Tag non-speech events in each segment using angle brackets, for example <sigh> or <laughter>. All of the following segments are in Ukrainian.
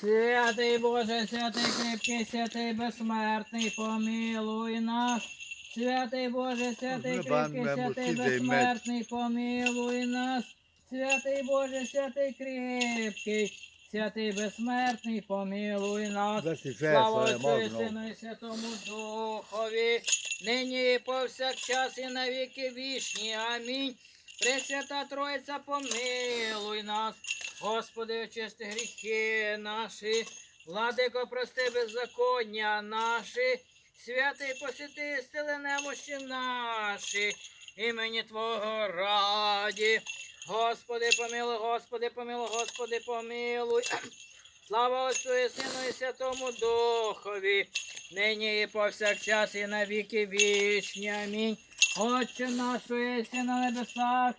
Святий Боже, святий кріпкий, святий безсмертний, помилуй нас. Святий Боже, святий кріпкий, святий безсмертний, помилуй нас. Святий Боже, святий кріпкий, святий безсмертний, помилуй нас. Слава Отцю і. Сину і Святому Духові, нині і повсякчас і на віки вічні. Амінь. Пресвята Троїця, помилуй нас. Господи, очисти гріхи наші, владико, прости беззаконня наші, святий посіти, стили немощі наші, імені Твого раді. Господи, помилуй, Господи, помилуй, Господи, помилуй. <clears throat> Слава Отцю і Сину і Святому Духові, нині і повсякчас і на віки вічні. Амінь. Отче наш, що єси на небесах,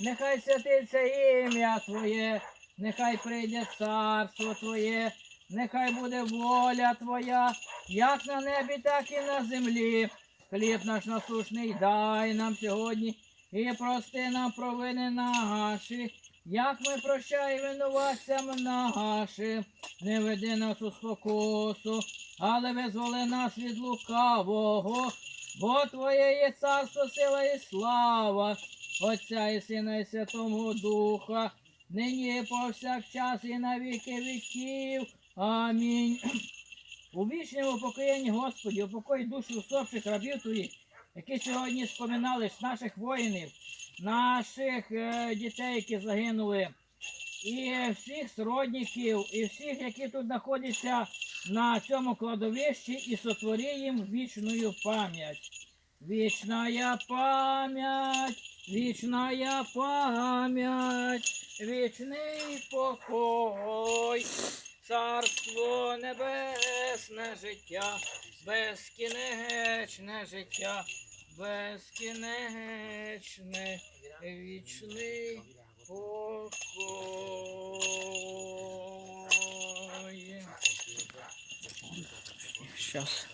нехай святиться ім'я Твоє, нехай прийде царство Твоє, нехай буде воля Твоя, як на небі, так і на землі. Хліб наш насушний дай нам сьогодні і прости нам провини наші, як ми прощаємо винуватцям нашим, не веди нас у спокусу, але визволи нас від лукавого, бо Твоє є царство, сила і слава, Отця і Сина і Святого Духа, нині повсякчас і на віки віків. Амінь. У вічному покоєнні Господі, упокой душі усопших рабів твоїх, які сьогодні споминали наших воїнів, наших е, дітей, які загинули, і всіх сродників, і всіх, які тут знаходяться на цьому кладовищі, і сотвори їм вічну пам'ять. Вічная пам'ять, вічная пам'ять, вічний покой, царство небесне життя, безкінечне життя, безкінечне вічний покой. Щас.